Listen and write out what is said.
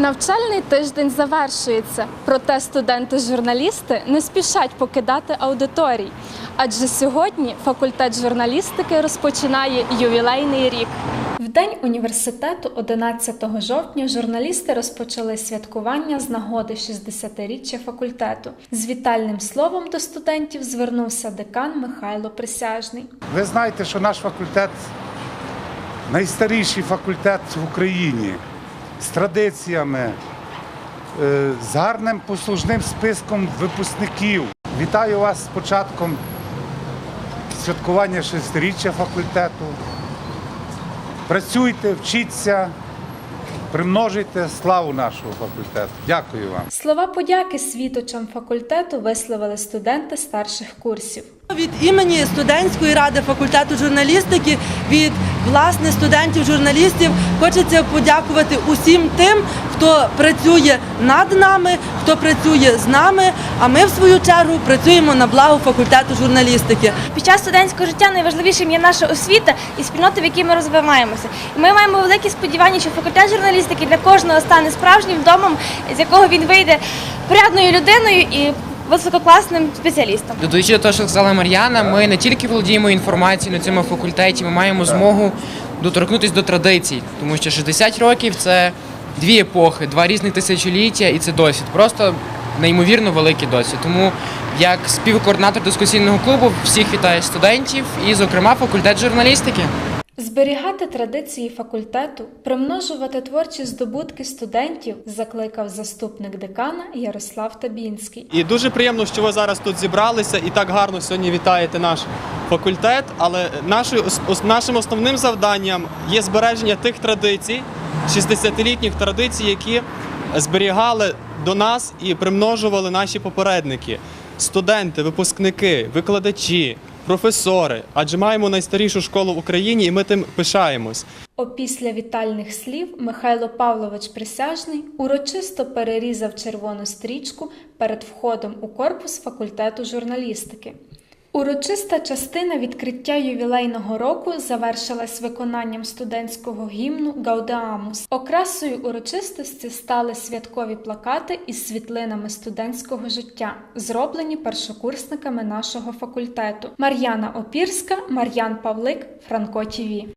Навчальний тиждень завершується, проте студенти-журналісти не спішать покидати аудиторій. Адже сьогодні факультет журналістики розпочинає ювілейний рік. В день університету, 11 жовтня, журналісти розпочали святкування з нагоди 60-річчя факультету. З вітальним словом до студентів звернувся декан Михайло Присяжний. Ви знаєте, що наш факультет найстаріший факультет в Україні з традиціями, е, з гарним послужним списком випускників. Вітаю вас з початком святкування 60-річчя факультету. Працюйте, вчіться, примножуйте славу нашого факультету. Дякую вам. Слова подяки світочам факультету висловили студенти старших курсів. Від імені студентської ради факультету журналістики від власне студентів журналістів хочеться подякувати усім тим, хто працює над нами, хто працює з нами. А ми, в свою чергу, працюємо на благо факультету журналістики. Під час студентського життя найважливішим є наша освіта і спільнота, в якій ми розвиваємося. Ми маємо великі сподівання, що факультет журналістики для кожного стане справжнім домом, з якого він вийде порядною людиною і висококласним спеціалістом. Додаючи до того, що сказала Мар'яна, ми не тільки володіємо інформацією на цьому факультеті, ми маємо змогу доторкнутися до традицій, тому що 60 років це дві епохи, два різних тисячоліття, і це досвід. Просто неймовірно великий досвід. Тому як співкоординатор дискусійного клубу всіх вітаю студентів і, зокрема, факультет журналістики. Зберігати традиції факультету, примножувати творчі здобутки студентів, закликав заступник декана Ярослав Табінський. І дуже приємно, що ви зараз тут зібралися і так гарно сьогодні вітаєте наш факультет. Але нашою нашим основним завданням є збереження тих традицій, 60-літніх традицій, які зберігали до нас і примножували наші попередники, студенти, випускники, викладачі, професори. Адже маємо найстарішу школу в Україні, і ми тим пишаємось. Опісля вітальних слів Михайло Павлович Присяжний урочисто перерізав червону стрічку перед входом у корпус факультету журналістики. Урочиста частина відкриття ювілейного року завершилась виконанням студентського гімну Гаудеамус. Окрасою урочистості стали святкові плакати із світлинами студентського життя, зроблені першокурсниками нашого факультету. Мар'яна Опірська, Мар'ян Павлик, Франко ТІВІ.